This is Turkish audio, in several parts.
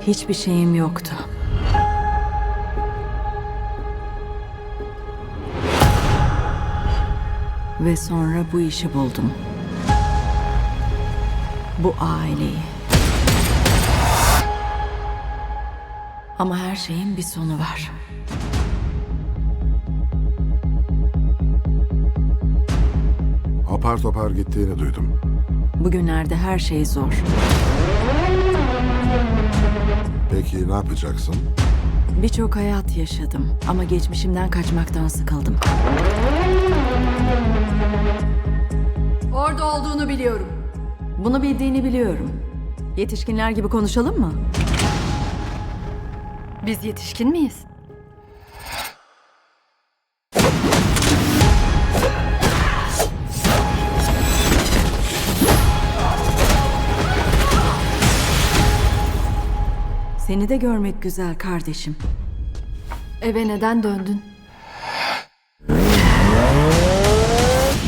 Hiçbir şeyim yoktu. Ve sonra bu işi buldum. Bu aileyi. Ama her şeyin bir sonu var. Apar topar gittiğini duydum. Bugünlerde her şey zor. Peki ne yapacaksın? Birçok hayat yaşadım ama geçmişimden kaçmaktan sıkıldım. Orada olduğunu biliyorum. Bunu bildiğini biliyorum. Yetişkinler gibi konuşalım mı? Biz yetişkin miyiz? Seni de görmek güzel kardeşim. Eve neden döndün?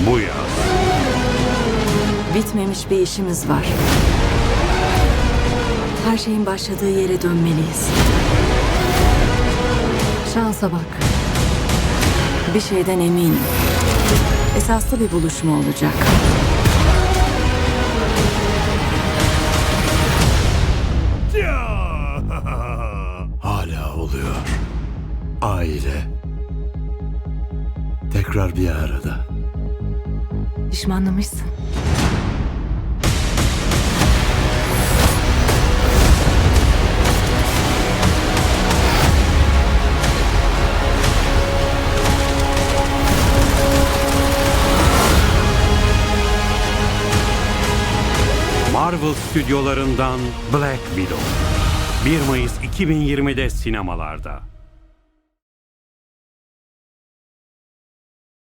Bu yaz Bitmemiş bir işimiz var. Her şeyin başladığı yere dönmeliyiz. Şansa bak. Bir şeyden eminim. Esaslı bir buluşma olacak. Oluyor. Aile. Tekrar bir arada. Pişmanlamışsın. Marvel stüdyolarından Black Widow. 1 Mayıs 2020'de sinemalarda.